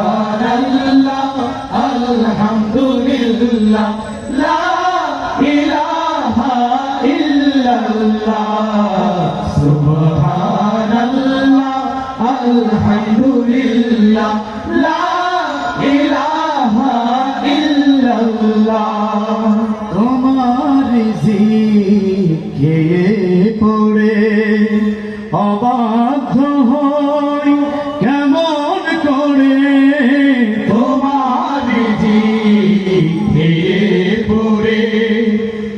সুবহানাল্লাহ আলহামদুলিল্লাহ লা ইলাহা ইল্লাল্লাহ সুবহানাল্লাহ আলহামদুলিল্লাহ লা ইলাহা ইল্লাল্লাহ। তোমার জিকে পড়ে অবাধ্য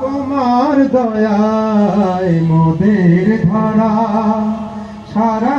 তোমার দয়ায় মোদের ধরা সারা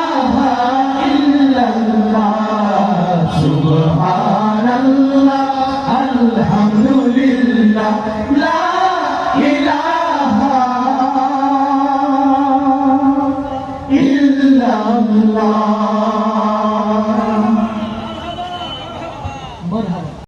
সুবহানাল্লাহ আলহামদুলিল্লাহ